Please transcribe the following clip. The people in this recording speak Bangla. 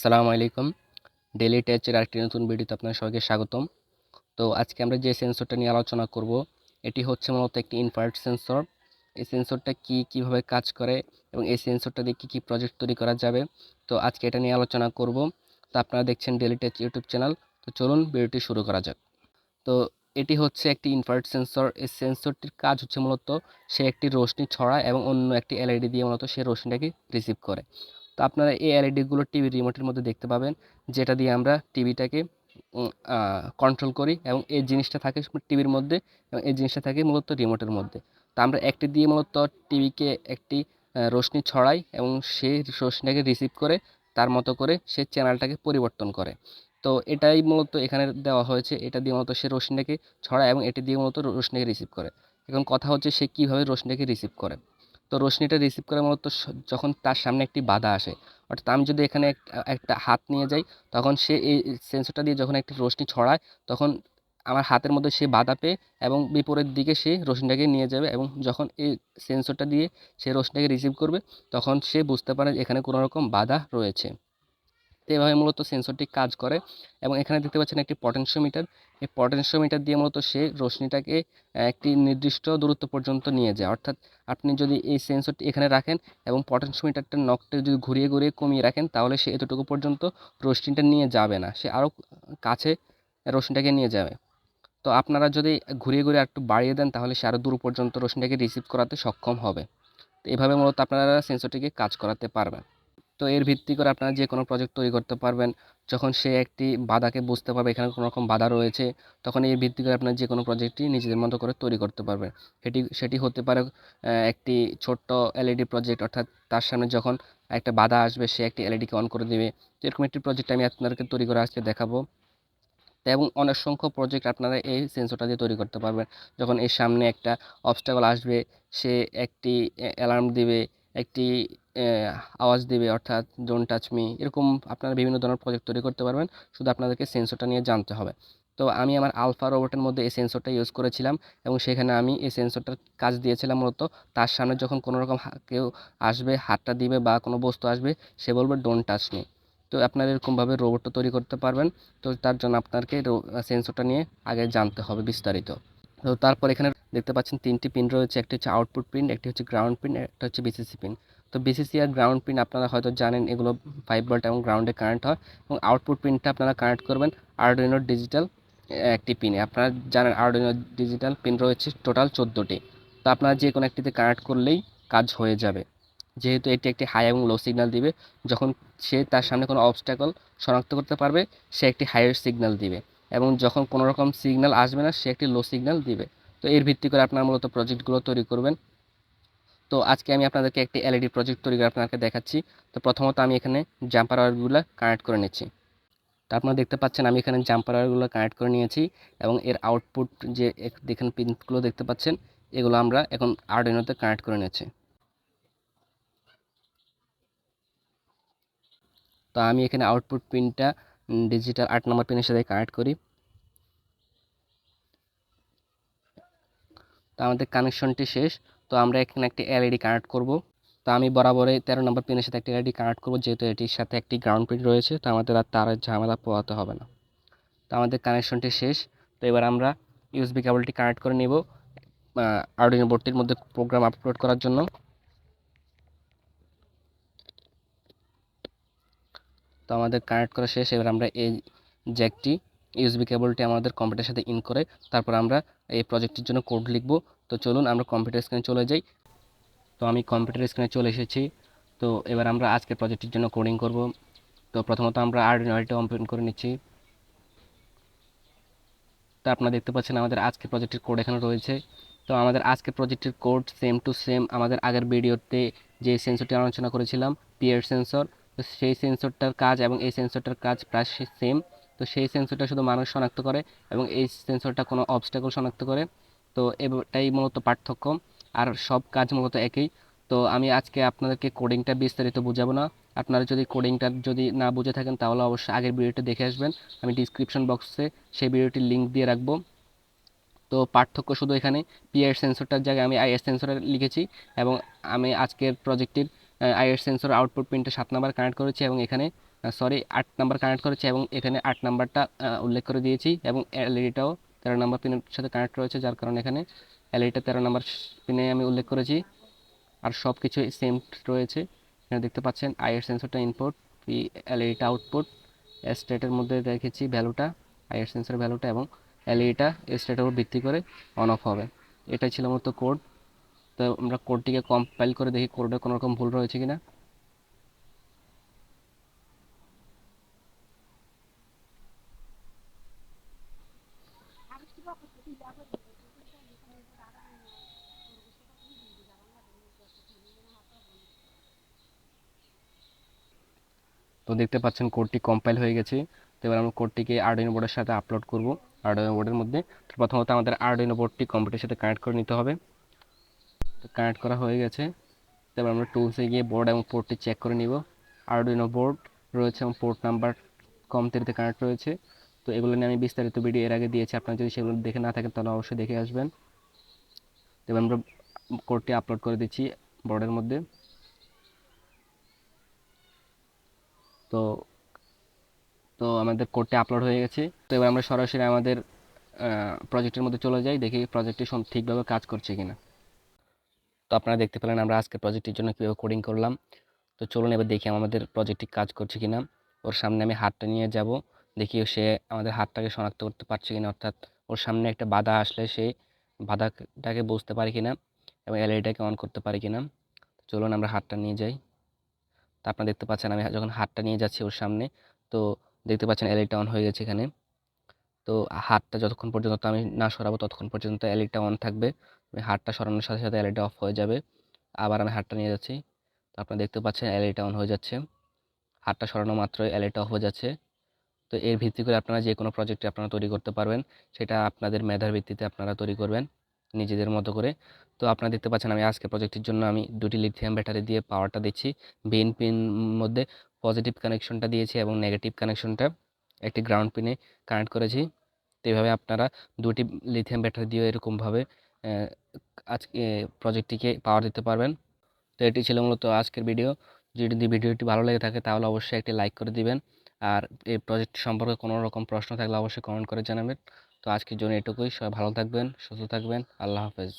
সালামু আলাইকুম। ডেলি টেচের আরেকটি নতুন ভিডিওতে আপনার সবাইকে স্বাগতম। তো আজকে আমরা যে সেন্সরটা নিয়ে আলোচনা করব, এটি হচ্ছে মূলত একটি ইনফ্রারেড সেন্সর এই সেন্সরটা কি কীভাবে কাজ করে এবং এই সেন্সরটা দিয়ে কী কী প্রজেক্ট তৈরি করা যাবে? তো আজকে এটা নিয়ে আলোচনা করব। তো আপনারা দেখছেন ডেলি টেচ ইউটিউব চ্যানেল তো চলুন ভিডিওটি শুরু করা যাক। তো এটি হচ্ছে একটি ইনফ্রারেড সেন্সর এই সেন্সরটির কাজ হচ্ছে মূলত সে একটি রোশনি ছড়ায় এবং অন্য একটি এলইডি দিয়ে মূলত সে রোশনিটাকে রিসিভ করে। তো আপনারা এই এলইডিগুলো টিভি রিমোটের মধ্যে দেখতে পাবেন, যেটা দিয়ে আমরা টিভিটাকে কন্ট্রোল করি এবং এই জিনিসটা থাকে টিভির মধ্যে এবং এই জিনিসটা থাকে মূলত রিমোটের মধ্যে। তো আমরা একটি দিয়ে মূলত টিভিকে একটি রশ্মি ছড়াই এবং সে রশ্মিটাকে রিসিভ করে তার মতো করে সে চ্যানেলটাকে পরিবর্তন করে। তো এটাই মূলত এখানে দেওয়া হয়েছে, এটা দিয়ে মূলত সে রশ্মিটাকে ছড়ায় এবং এটি দিয়ে মূলত রশ্মিটাকে রিসিভ করে। এখন কথা হচ্ছে সে কীভাবে রশ্মিটাকে রিসিভ করে। তো রশ্মিটা রিসিভ করার মতো যখন তার সামনে একটি বাধা আসে, অর্থাৎ আমি যদি এখানে এক- একটা হাত নিয়ে যাই, তখন সে এই সেন্সরটা দিয়ে যখন একটি রশ্মি ছড়ায়, তখন আমার হাতের মধ্যে সে বাধা পেয়ে এবং বিপরীত দিকে সে রশ্মিটাকে নিয়ে যাবে এবং যখন এই সেন্সরটা দিয়ে সে রশ্মিটাকে রিসিভ করবে, তখন সে বুঝতে পারে এখানে কোনো রকম বাধা রয়েছে। তো এভাবে মূলত সেন্সরটি কাজ করে এবং এখানে দেখতে পাচ্ছেন একটি পটেনশিওমিটার এই পটেনশিওমিটার দিয়ে মূলত সে রশ্মিটাকে একটি নির্দিষ্ট দূরত্ব পর্যন্ত নিয়ে যায়। অর্থাৎ আপনি যদি এই সেন্সরটি এখানে রাখেন এবং পটেনশিওমিটারটা নখটা যদি ঘুরিয়ে ঘুরিয়ে কমিয়ে রাখেন, তাহলে সে এতটুকু পর্যন্ত রশ্মিটা নিয়ে যাবে না। সে আরও কাছে রশ্মিটাকে নিয়ে যাবে। তো আপনারা যদি ঘুরিয়ে ঘুরিয়ে একটু বাড়িয়ে দেন, তাহলে সে আরও দূর পর্যন্ত রশ্মিটাকে রিসিভ করাতে সক্ষম হবে। তো এভাবে মূলত আপনারা সেন্সরটিকে কাজ করাতে পারবেন। তো এর ভিত্তি করে আপনারা যে কোনো প্রজেক্ট তৈরি করতে পারবেন। যখন সে একটি বাধাকে বুঝতে পারবে, এখানে কোনো রকম বাধা রয়েছে, তখন এর ভিত্তি করে আপনারা যে কোনো প্রজেক্টই নিজেদের মতো করে তৈরি করতে পারবেন। সেটি সেটি হতে পারে একটি ছোট্ট এলইডি প্রজেক্ট অর্থাৎ তার সামনে যখন একটা বাধা আসবে, সে একটি এলইডিকে অন করে দেবে। তো এরকম একটি প্রজেক্ট আমি আপনাদেরকে তৈরি করে আজকে দেখাবো। এবং অনেক সংখ্যক প্রজেক্ট আপনারা এই সেন্সরটা দিয়ে তৈরি করতে পারবেন। যখন এর সামনে একটা অবস্টাকল আসবে, সে একটি অ্যালার্ম দিবে একটি আওয়াজ দেবে, অর্থাৎ ডোন্ট টাচ মি এরকম আপনারা বিভিন্ন ধরনের প্রজেক্ট তৈরি করতে পারবেন। শুধু আপনাদেরকে সেন্সরটা নিয়ে জানতে হবে। তো আমি আমার আলফা রোবটের মধ্যে এই সেন্সরটা ইউজ করেছিলাম এবং সেখানে আমি এই সেন্সরটার কাজ দিয়েছিলাম মূলত, তার সামনে যখন কোনো রকম কেউ আসবে, হাতটা দিবে বা কোনো বস্তু আসবে, সে বলবে ডোন্ট টাচ মি তো আপনারা এরকমভাবে রোবটটা তৈরি করতে পারবেন। তো তার জন্য আপনাকে সেন্সরটা নিয়ে আগে জানতে হবে বিস্তারিত। তো তারপর এখানে দেখতে পাচ্ছেন তিনটি পিন রয়েছে, একটি হচ্ছে আউটপুট পিন একটি হচ্ছে গ্রাউন্ড পিন একটা হচ্ছে বিসিসি পিন তো বিসিসি আর গ্রাউন্ড পিন আপনারা হয়তো জানেন, এগুলো ফাইভ ভোল্ট এবং গ্রাউন্ডে কারেন্ট হয় এবং আউটপুট পিনটা আপনারা কানেক্ট করবেন আরডুইনো ডিজিটাল একটি পিনে আপনারা জানেন আরডুইনো ডিজিটাল পিন রয়েছে টোটাল চোদ্দোটি। তো আপনারা যে কোনো একটিতে কানেক্ট করলেই কাজ হয়ে যাবে। যেহেতু এটি একটি হাই এবং লো সিগন্যাল দিবে, যখন সে তার সামনে কোনো অবস্ট্যাকল শনাক্ত করতে পারবে, সে একটি হাইয়ের সিগন্যাল দিবে। এবং যখন কোনো রকম সিগন্যাল আসবে না, সে একটি লো সিগন্যাল দিবে। তো এর ভিত্তি করে আপনারা মূলত প্রজেক্টগুলো তৈরি করবেন। তো আজকে আমি আপনাদেরকে একটি এলইডি প্রজেক্ট তৈরি করে আপনাকে দেখাচ্ছি। তো প্রথমত আমি এখানে জাম্পার ওয়্যারগুলো কানেক্ট করে নিচ্ছি। তো আপনারা দেখতে পাচ্ছেন আমি এখানে জাম্পার ওয়্যারগুলো কানেক্ট করে নিয়েছি এবং এর আউটপুট যে দেখেন পিনগুলো দেখতে পাচ্ছেন, এগুলো আমরা এখন আর্ডিনোতে কানেক্ট করে নিয়েছি। তো আমি এখানে আউটপুট পিনটা ডিজিটাল আট নম্বর পিনের সাথে কানেক্ট করি। তো আমাদের কানেকশনটি শেষ। তো আমরা এখানে একটি এলইডি কানেক্ট করব। তো আমি বরাবরই তেরো নম্বর পিনের সাথে একটি এলইডি কানেক্ট করব, যেহেতু এটির সাথে একটি গ্রাউন্ড পিন রয়েছে। তো আমাদের আর তারের ঝামেলা পোহাতে হবে না। তো আমাদের কানেকশনটি শেষ। তো এবার আমরা ইউএসবি কেবলটি কানেক্ট করে নেব আর্ডিনো বোর্ডটির মধ্যে প্রোগ্রাম আপলোড করার জন্য। তো আমাদের কানেক্ট করা শেষ। এবার আমরা এই জ্যাকটি ইউএসবি কেবলটি আমাদের কম্পিউটারের সাথে ইন করে তারপর আমরা এই প্রজেক্টের জন্য কোড লিখব। তো চলুন আমরা কম্পিউটার স্ক্রিনে চলে যাই। তো আমি কম্পিউটার স্ক্রিনে চলে এসেছি। তো এবার আমরা আজকের প্রজেক্টের জন্য কোডিং করব। তো প্রথমত আমরা আর্ডিনোটি ওপেন করে নিচ্ছি। তো আপনারা দেখতে পাচ্ছেন আমাদের আজকের প্রজেক্টের কোড এখানে রয়েছে। তো আমাদের আজকের প্রজেক্টের কোড সেম টু সেম আমাদের আগের ভিডিওতে যে সেন্সরটি আলোচনা করেছিলাম পিয়ার সেন্সর তো সেই সেন্সরটার কাজ এবং এই সেন্সরটার কাজ প্রায় সেম তো সেই সেন্সরটা শুধু মানুষ শনাক্ত করে এবং এই সেন্সরটা কোনো অবস্টাকল শনাক্ত করে। তো এটাই মূলত পার্থক্য। আর সব কাজ মূলত একই। তো আমি আজকে আপনাদেরকে কোডিংটা বিস্তারিত বুঝাবো না। আপনারা যদি কোডিংটা যদি না বুঝে থাকেন, তাহলে অবশ্যই আগের ভিডিওটা দেখে আসবেন। আমি ডিসক্রিপশন বক্সে সেই ভিডিওটির লিঙ্ক দিয়ে রাখব। তো পার্থক্য শুধু এখানে পিআর সেন্সরটার জায়গায় আমি আইএস সেন্সর লিখেছি এবং আমি আজকের প্রজেক্টের আইএস সেন্সর আউটপুট পিনটা সাত নাম্বার কানেক্ট করেছি এবং এখানে সরি আট নাম্বার কানেক্ট করেছি এবং এখানে আট নাম্বারটা উল্লেখ করে দিয়েছি এবং এলইডিটাও তেরো নাম্বার পিনের সাথে কানেক্ট রয়েছে, যার কারণে এখানে এলইডিটা তেরো নাম্বার পিনে আমি উল্লেখ করেছি। আর সব কিছু সেম রয়েছে। এখানে দেখতে পাচ্ছেন আইএর সেন্সরটা ইনপুট পি এলইডিটা আউটপুট স্টেটের মধ্যে রেখেছি ভ্যালুটা আইএর সেন্সর ভ্যালুটা এবং এলইডিটা স্টেটের উপর ভিত্তি করে অন অফ হবে। এটাই ছিল মূলত কোড তো আমরা কোডটিকে কম্পাইল করে দেখি কোডে কোনো রকম ভুল রয়েছে কিনা। তো দেখতে পাচ্ছেন কোডটি কম্পাইল হয়ে গেছে। তো এবার আমরা কোডটিকে আরডিনো বোর্ডের সাথে আপলোড করব। আরডিনো বোর্ডের মধ্যে তো প্রথমত আমাদের আরডিনো বোর্ডটি কম্পিউটারের সাথে কানেক্ট করে নিতে হবে। কানেক্ট করা হয়ে গেছে। তো এবার আমরা টুলসে গিয়ে বোর্ড এবং পোর্টটি চেক করে নিব। আরডিনো বোর্ড রয়েছে এবং পোর্ট নাম্বার কম তেরিতে কানেক্ট রয়েছে। তো এগুলো নিয়ে আমি বিস্তারিত ভিডিও এর আগে দিয়েছি। আপনারা যদি সেগুলো দেখে না থাকেন, তাহলে অবশ্যই দেখে আসবেন। তো এবার আমরা কোডটি আপলোড করে দিচ্ছি বোর্ডের মধ্যে। তো তো আমাদের কোডটি আপলোড হয়ে গেছে। তো এবার আমরা সরাসরি আমাদের প্রজেক্টের মধ্যে চলে যাই। দেখি প্রজেক্টটি ঠিকভাবে কাজ করছে কিনা। তো আপনারা দেখতে পেলেন আমরা আজকে প্রজেক্টের জন্য কীভাবে কোডিং করলাম। তো চলুন এবার দেখি আমাদের প্রজেক্টটি কাজ করছে কিনা। ওর সামনে আমি হাতটা নিয়ে যাব, দেখি সে আমাদের হাতটাকে শনাক্ত করতে পারছে কিনা। অর্থাৎ ওর সামনে একটা বাধা আসলে সে বাধাটাকে বুঝতে পারে কিনা এবং এলইডিটাকে অন করতে পারে কিনা। চলুন আমরা হাতটা নিয়ে যাই। তা আপনারা দেখতে পাচ্ছেন আমি যখন হাতটা নিয়ে যাচ্ছি ওর সামনে, তো দেখতে পাচ্ছেন এলইডিটা অন হয়ে গেছে এখানে। তো হাতটা যতক্ষণ পর্যন্ত আমি না সরাবো ততক্ষণ পর্যন্ত এলইডিটা অন থাকবে। আমি সরানোর সাথে সাথে এলইডিটা অফ হয়ে যাবে। আবার আমি হাতটা নিয়ে যাচ্ছি। তো আপনারা দেখতে পাচ্ছেন এলইডিটা অন হয়ে যাচ্ছে। হাতটা সরানো মাত্রই এলইডিটা অফ হয়ে যাচ্ছে। তো এর ভিত্তি করে আপনারা যে কোনো প্রজেক্টে আপনারা তৈরি করতে পারবেন, সেটা আপনাদের মেধার ভিত্তিতে আপনারা তৈরি করবেন নিজেদের মতো করে। তো আপনারা দেখতে পাচ্ছেন আমি আজকে প্রজেক্টের জন্য আমি দুটি লিথিয়াম ব্যাটারি দিয়ে পাওয়ারটা দিচ্ছি। বিন পিন মধ্যে পজিটিভ কানেকশনটা দিয়েছি এবং নেগেটিভ কানেকশনটা একটি গ্রাউন্ড পিনে কানেক্ট করেছি। তো এইভাবে আপনারা দুটি লিথিয়াম ব্যাটারি দিয়ে এরকমভাবে আজকে প্রজেক্টটিকে পাওয়ার দিতে পারবেন। তো এটি ছিল মূলত আজকের ভিডিও যদি ভিডিওটি ভালো লেগে থাকে, তাহলে অবশ্যই একটি লাইক করে দিবেন। আর এই প্রজেক্ট সম্পর্কে কোনো রকম প্রশ্ন থাকলে অবশ্যই কমেন্ট করে জানাবেন। তো আজকের জন্য এটুকুই। সবাই ভালো থাকবেন, সুস্থ থাকবেন। আল্লাহ হাফেজ।